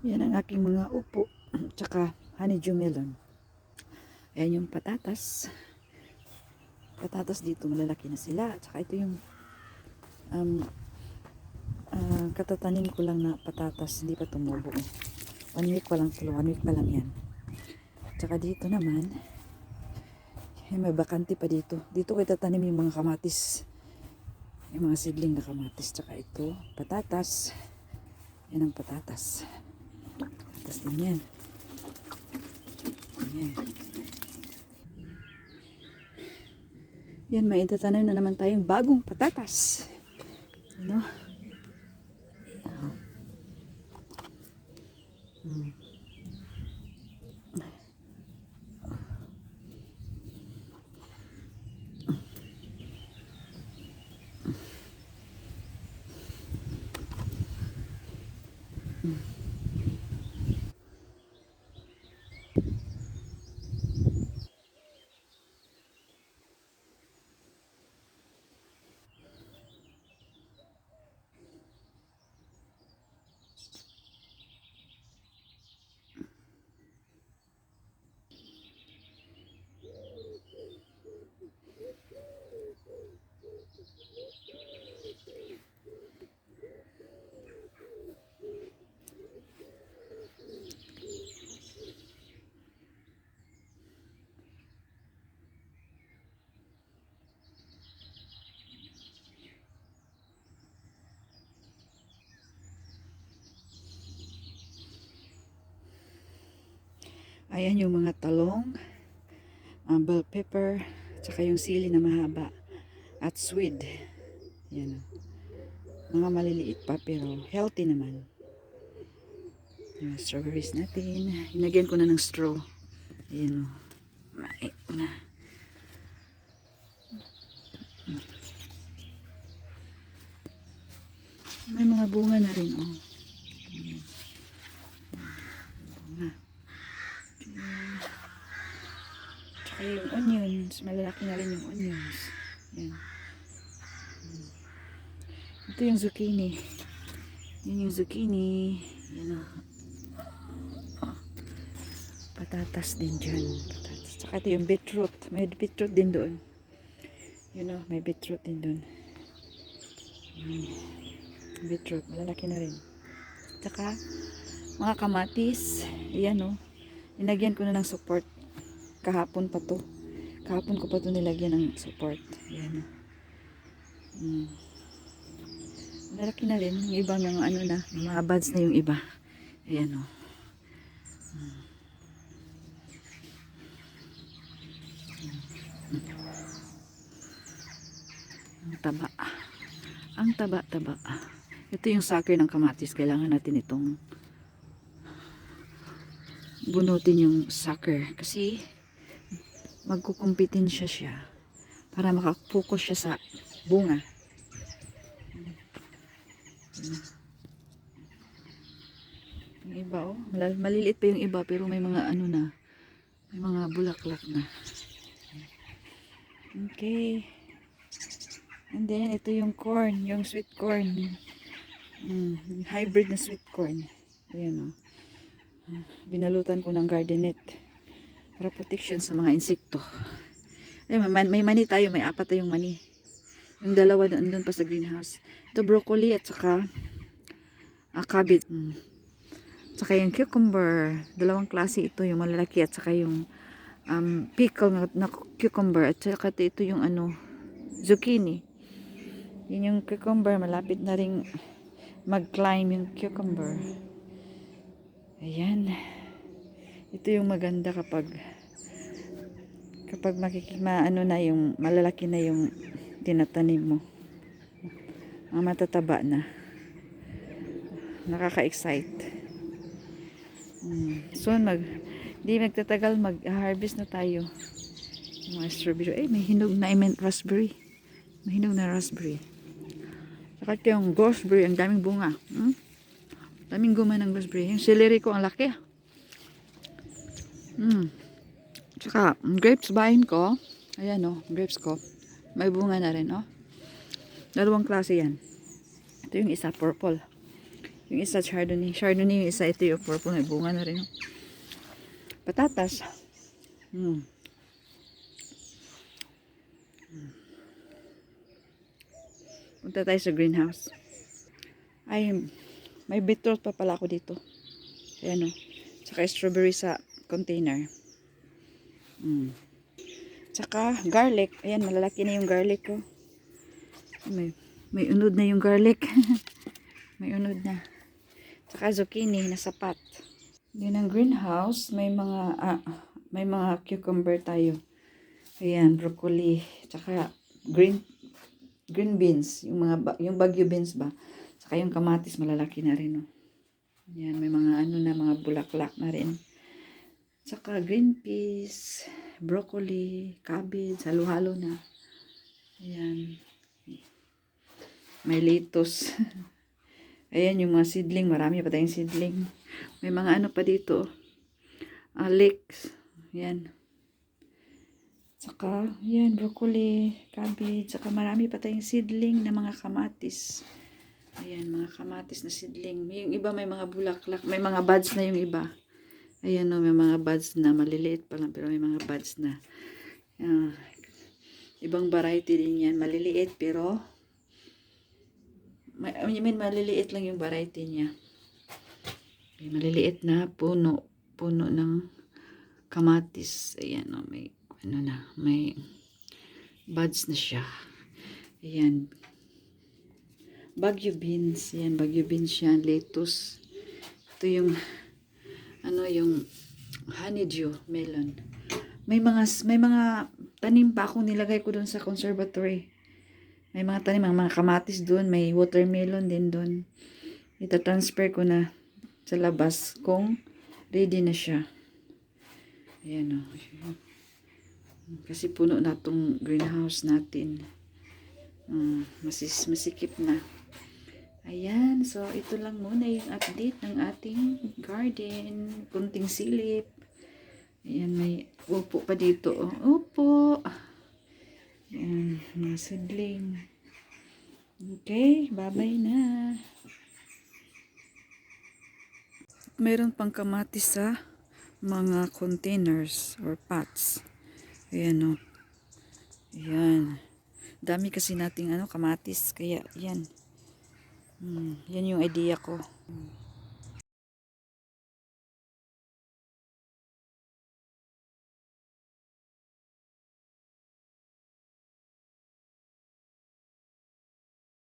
Yan ang aking mga upo. Tsaka honeydew melon. Ayan yung patatas. Patatas dito malalaki na sila. Tsaka ito yung um, ah, katatanim ko lang na patatas. Hindi pa tumubo. One week pa lang tulo. One week pa lang yan. Tsaka dito naman, eh, may bakante pa dito. Dito ko itatanim yung mga kamatis. Yung mga sidling na kamatis. Tsaka ito, patatas. Yan ang patatas. Patatas din yan. Yan. Yan, may itatanim na naman tayong bagong patatas. Ano? Hmm. Ayan yung mga talong, uh, bell pepper, tsaka yung sili na mahaba, at swede. Yan. o. Mga maliliit pa pero healthy naman. Yung strawberries natin. Hinagyan ko na ng straw. Ayan o. Mai- na. May mga bunga na rin oh. Bunga. Tsaka yung onions, malalaki na rin yung onions. Yan. Ito yung zucchini. Yan yung zucchini. Yan o. Patatas din dyan. Patatas. Tsaka ito yung beetroot. May beetroot din doon. Yun o, may beetroot din doon. Yan. Beetroot. Malalaki na rin. Tsaka, mga kamatis. Ayan o. Inagyan ko na ng support. Kahapon pa to. Kahapon ko pa to nilagyan ng support. Ayan o. Mm. Malaki na rin. Yung ibang mga ano na, mga buds na yung iba. Ayan o. Mm. Ang taba. Ang taba-taba. Ito yung sucker ng kamatis. Kailangan natin itong bunutin yung sucker. Kasi magkukumpetensya siya para makapokus siya sa bunga. Yung iba oh, maliliit pa yung iba pero may mga ano na, may mga bulaklak na. Okay. And then ito yung corn, yung sweet corn. Mm, hybrid na sweet corn. Ayan oh. Binalutan ko ng garden net para protection sa mga insekto. Ay, may, may mani tayo, may apat tayong mani. Yung dalawa doon pa sa greenhouse. Ito broccoli at saka ah, cabbage. Mm. Saka yung cucumber. Dalawang klase ito, yung malalaki at saka yung um, pickle na, na cucumber. At saka ito yung ano, zucchini. Yun yung cucumber, malapit na ring mag-climb yung cucumber. Ayan. Ito yung maganda kapag kapag makikima ano na yung malalaki na yung tinatanim mo. Mga matataba na. Nakaka-excite. Mm. Soon mag di magtatagal mag-harvest na tayo. Mga strawberry. Eh, may hinog na I raspberry. May hinog na raspberry. Saka ito yung gooseberry. Ang daming bunga. Hmm? Daming guma ng gooseberry. Yung celery ko, ang laki. Hmm. Tsaka, grapes vine ko. Ayan o, grapes ko. May bunga na rin, oh. Dalawang klase yan. Ito yung isa, purple. Yung isa chardonnay. Chardonnay yung isa. Ito yung purple. May bunga na rin. oh. Patatas. Hmm. Punta tayo sa greenhouse. Ay, may beetroot pa pala ako dito. Ayan o. Tsaka strawberry sa container. Mm. Tsaka garlic. Ayan, malalaki na yung garlic ko. May, may unod na yung garlic. may unod na. Tsaka zucchini na sapat. Din ang greenhouse, may mga ah, may mga cucumber tayo. Ayan, broccoli, tsaka green green beans, yung mga yung bagyo beans ba. Tsaka yung kamatis malalaki na rin, oh. Ayan, may mga ano na mga bulaklak na rin. Tsaka green peas, broccoli, cabbage, halo-halo na. Ayan. May lettuce. Ayan yung mga seedling. Marami pa tayong seedling. May mga ano pa dito. Uh, leeks. Ayan. Tsaka, yan, broccoli, cabbage. Tsaka marami pa tayong seedling na mga kamatis. Ayan, mga kamatis na seedling. Yung iba may mga bulaklak. May mga buds na yung iba. Ayan o, may mga buds na. Maliliit pa lang, pero may mga buds na. Ah, ibang variety din yan. Maliliit, pero I mean, maliliit lang yung variety niya. May maliliit na puno. Puno ng kamatis. Ayan o, may ano na, may buds na siya. Ayan. Bagyo beans. Ayan, bagyo beans yan. Lettuce. Ito yung ano yung honeydew melon. May mga may mga tanim pa akong nilagay ko doon sa conservatory. May mga tanim, mga kamatis doon, may watermelon din doon. Ita-transfer ko na sa labas kung ready na siya. Ayan o. Kasi puno na tong greenhouse natin. Ah, masis, masikip na. Ayan, so ito lang muna yung update ng ating garden. Kunting silip. Ayan, may upo pa dito. oh. Upo. Ayan, mga seedling. Okay, bye-bye na. Meron pang kamatis sa mga containers or pots. Ayan o. Ayan. Dami kasi nating ano, kamatis. Kaya, yan. Hmm, yan yung idea ko. Hmm.